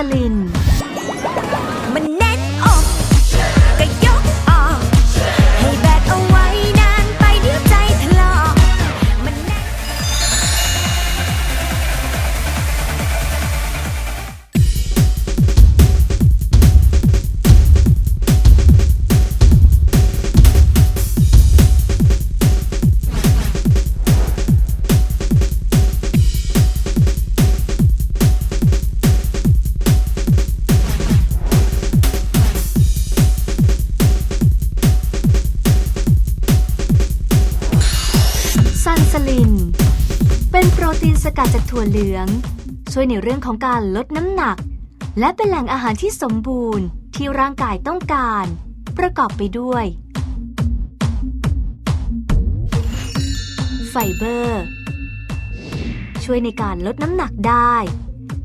สลิน มันแน่ อินสลิน เป็นโปรตีนสกัดจากถั่วเหลือง ช่วยในเรื่องของการลดน้ำหนัก และเป็นแหล่งอาหารที่สมบูรณ์ที่ร่างกายต้องการ ประกอบไปด้วย ไฟเบอร์ ช่วยในการลดน้ำหนักได้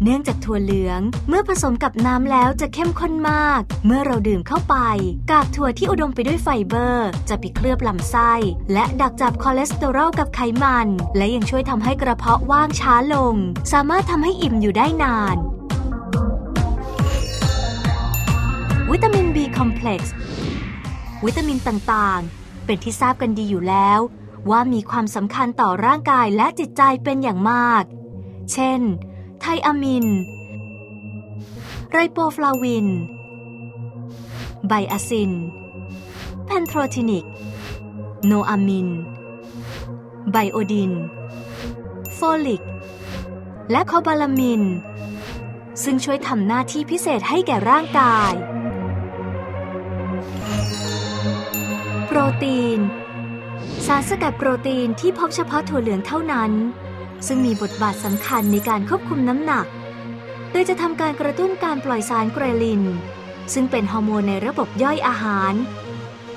เนื่องจากถั่วเหลือง เมื่อผสมกับน้ำแล้วจะเข้มข้นมาก เมื่อเราดื่มเข้าไป กากถั่วที่อุดมไปด้วยไฟเบอร์ จะไปเคลือบลำไส้ และดักจับคอเลสเตอรอลกับไขมัน และยังช่วยทำให้กระเพาะว่างช้าลง สามารถทำให้อิ่มอยู่ได้นาน วิตามิน B คอมเพล็กซ์วิตามินต่างๆ เป็นที่ทราบกันดีอยู่แล้ว ว่ามีความสำคัญต่อร่างกายและจิตใจเป็นอย่างมาก เช่น ไทอะมิน ไรโปฟลาวิน ไบอะซิน แพนโทรทินิก โนอะมิน ไบโอดิน โฟลิก และโคบาลามิน ซึ่งช่วยทำหน้าที่พิเศษให้แก่ร่างกาย โปรตีน สารสกัดโปรตีนที่พบเฉพาะถั่วเหลืองเท่านั้น ซึ่งมีบทบาทสำคัญในการควบคุมน้ำหนัก โดยจะทำการกระตุ้นการปล่อยสารเกรลิน ซึ่งเป็นฮอร์โมนในระบบย่อยอาหาร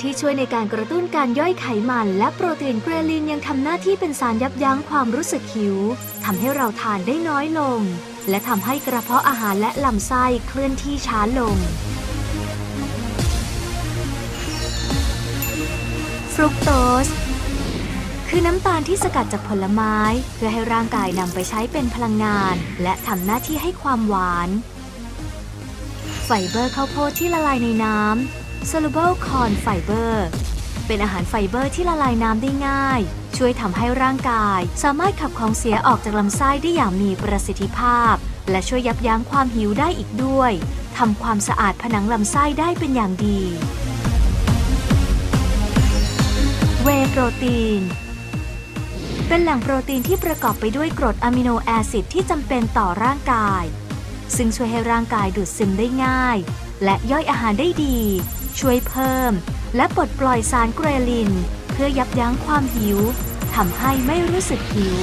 ที่ช่วยในการกระตุ้นการย่อยไขมัน และโปรตีนเกรลินยังทำหน้าที่เป็นสารยับยั้งความรู้สึกหิวทำให้เราทานได้น้อยลง และทำให้กระเพาะอาหารและลำไส้เคลื่อนที่ช้าลงฟรุกโตส คือน้ำตาลที่สกัดจากผลไม้ เพื่อให้ร่างกายนำไปใช้เป็นพลังงาน และทำหน้าที่ให้ความหวาน ไฟเบอร์ข้าวโพดที่ละลายในน้ำ soluble corn fiber เป็นอาหารไฟเบอร์ที่ละลายน้ำได้ง่าย ช่วยทำให้ร่างกาย สามารถขับของเสียออกจากลำไส้ได้อย่างมีประสิทธิภาพ และช่วยยับยั้งความหิวได้อีกด้วยทำความสะอาดผนังลำไส้ได้เป็นอย่างดี เวโปรตีน เป็นแหล่งโปรตีนที่ประกอบไปด้วยกรดอะมิโนแอซิดที่จำเป็นต่อร่างกาย ซึ่งช่วยให้ร่างกายดูดซึมได้ง่าย และย่อยอาหารได้ดี ช่วยเพิ่ม และปลดปล่อยสารเกรลิน เพื่อยับยั้งความหิวทำให้ไม่รู้สึกหิว